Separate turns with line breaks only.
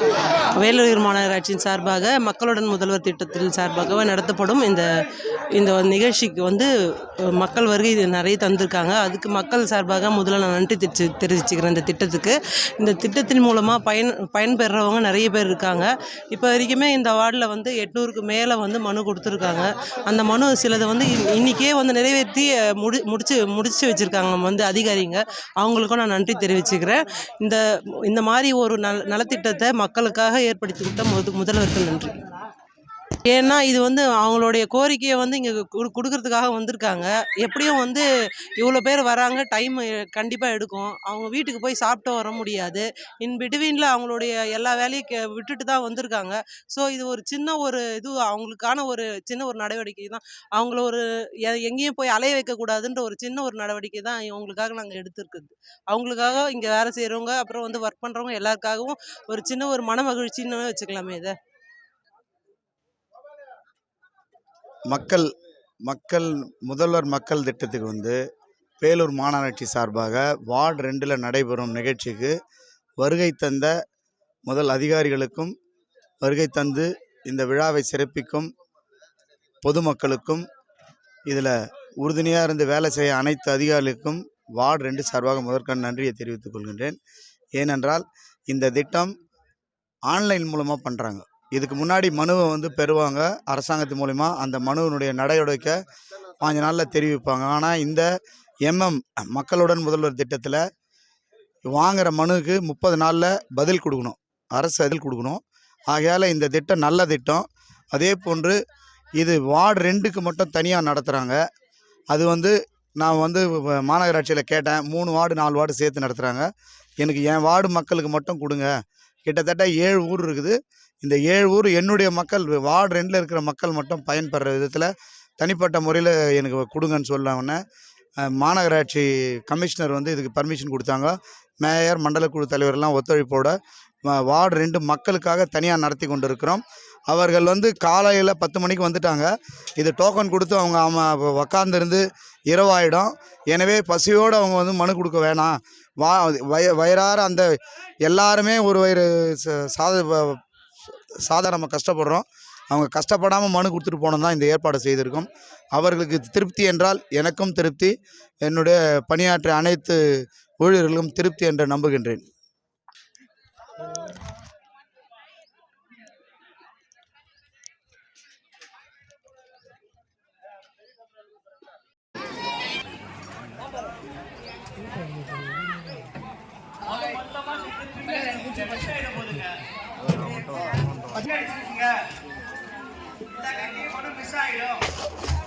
Yeah. Vellore மாநகராட்சியின் சார்பாக மக்களுடன் முதல்வர் திட்டத்தின் சார்பாக நடத்தப்படும் இந்த இந்த நிகழ்ச்சிக்கு வந்து மக்கள் வருகை நிறைய தந்திருக்காங்க. அதுக்கு மக்கள் சார்பாக முதல்ல நான் நன்றி தெரிச்சு தெரிவிச்சுக்கிறேன் இந்த திட்டத்துக்கு. இந்த திட்டத்தின் மூலமாக பயன் பயன்பெறவங்க நிறைய பேர் இருக்காங்க. இப்போ வரைக்குமே இந்த வார்டில் வந்து எட்நூறுக்கு மேலே வந்து மனு கொடுத்துருக்காங்க. அந்த மனு சிலதை வந்து இன்றைக்கே வந்து நிறைவேற்றி முடி முடிச்சு முடிச்சு வச்சுருக்காங்க வந்து அதிகாரிங்க. அவங்களுக்கும் நான் நன்றி தெரிவிச்சுக்கிறேன். இந்த இந்த மாதிரி ஒரு நல நலத்திட்டத்தை மக்களுக்காக ஏற்படுத்தி கொடுத்த முது முதல்வருக்கு நன்றி. ஏன்னா இது வந்து அவங்களுடைய கோரிக்கையை வந்து இங்கே கொடுக்கறதுக்காக வந்திருக்காங்க. எப்படியும் வந்து இவ்வளோ பேர் வராங்க டைம் கண்டிப்பாக எடுக்கும். அவங்க வீட்டுக்கு போய் சாப்பிட்டு வர முடியாது. இன் பிட்வீனில் அவங்களுடைய எல்லா வேலையும் கே- விட்டுட்டு தான் வந்திருக்காங்க. ஸோ இது ஒரு சின்ன ஒரு இது அவங்களுக்கான ஒரு சின்ன ஒரு நடவடிக்கை தான். அவங்கள ஒரு எங்கேயும் போய் அலைய வைக்கக்கூடாதுன்ற ஒரு சின்ன ஒரு நடவடிக்கை தான் இவங்களுக்காக நாங்கள் எடுத்துருக்குது அவங்களுக்காக இங்கே வேலை செய்கிறவங்க அப்புறம் வந்து ஒர்க் பண்ணுறவங்க எல்லாருக்காகவும் ஒரு சின்ன ஒரு மன மகிழ்ச்சின்னு வச்சுக்கலாமே இதை.
மக்கள் மக்கள் முதல்வர் மக்கள் திட்டத்துக்கு வந்து பேலூர் மாநகராட்சி சார்பாக வார்டு ரெண்டில் நடைபெறும் நிகழ்ச்சிக்கு வருகை தந்த முதல் அதிகாரிகளுக்கும் வருகை தந்து இந்த விழாவை சிறப்பிக்கும் பொதுமக்களுக்கும் இதில் உறுதுணையாக இருந்து வேலை செய்ய அனைத்து அதிகாரிகளுக்கும் வார்டு ரெண்டு சார்பாக முதற்கண் நன்றியை தெரிவித்துக் கொள்கின்றேன். ஏனென்றால் இந்த திட்டம் ஆன்லைன் மூலமாக பண்ணுறாங்க இதுக்கு முன்னாடி மனுவை வந்து பெறுவாங்க. அரசாங்கத்து மூலிமா அந்த மனுவினுடைய நடவடிக்கை பாஞ்சு நாளில் தெரிவிப்பாங்க. ஆனால் இந்த எம்எம் மக்களுடன் முதல்வர் திட்டத்தில் வாங்குகிற மனுவுக்கு முப்பது நாளில் பதில் கொடுக்கணும். அரசு பதில் கொடுக்கணும். ஆகையால் இந்த திட்டம் நல்ல திட்டம். அதே போன்று இது வார்டு ரெண்டுக்கு மட்டும் தனியாக நடத்துகிறாங்க அது வந்து நான் வந்து மாநகராட்சியில் கேட்டேன். மூணு வார்டு நாலு வார்டு சேர்த்து நடத்துகிறாங்க எனக்கு என் வார்டு மக்களுக்கு மட்டும் கொடுங்க. கிட்டத்தட்ட ஏழு ஊர் இருக்குது. இந்த ஏழு ஊர் என்னுடைய மக்கள் வார்டு ரெண்டில் இருக்கிற மக்கள் மட்டும் பயன்பெற விதத்தில் தனிப்பட்ட முறையில் எனக்கு கொடுங்கன்னு சொல்லாமன்னே மாநகராட்சி கமிஷனர் வந்து இதுக்கு பர்மிஷன் கொடுத்தாங்க. மேயர் மண்டல குழு தலைவர்லாம் ஒத்துழைப்போட வார்டு ரெண்டு மக்களுக்காக தனியாக நடத்தி கொண்டு இருக்கிறோம் அவர்கள் வந்து காலையில் பத்து மணிக்கு வந்துட்டாங்க. இது டோக்கன் கொடுத்து அவங்க அவன் உக்காந்துருந்து இரவாயிடும். எனவே பசியோடு அவங்க வந்து மனு கொடுக்க வேணாம். வா வய வயிறார அந்த எல்லாருமே ஒரு வயிறு ச- சாத சாதா நம்ம கஷ்டப்படுறோம். அவங்க கஷ்டப்படாமல் மனு கொடுத்துட்டு போனோம் தான் இந்த ஏற்பாடு செய்திருக்கோம். அவர்களுக்கு திருப்தி என்றால் எனக்கும் திருப்தி. என்னுடைய பணியாற்றிய அனைத்து ஊழியர்களும் திருப்தி என்று நம்புகின்றேன்.
அடிச்சிருக்கீங்க மிஸ் ஆகிடும்.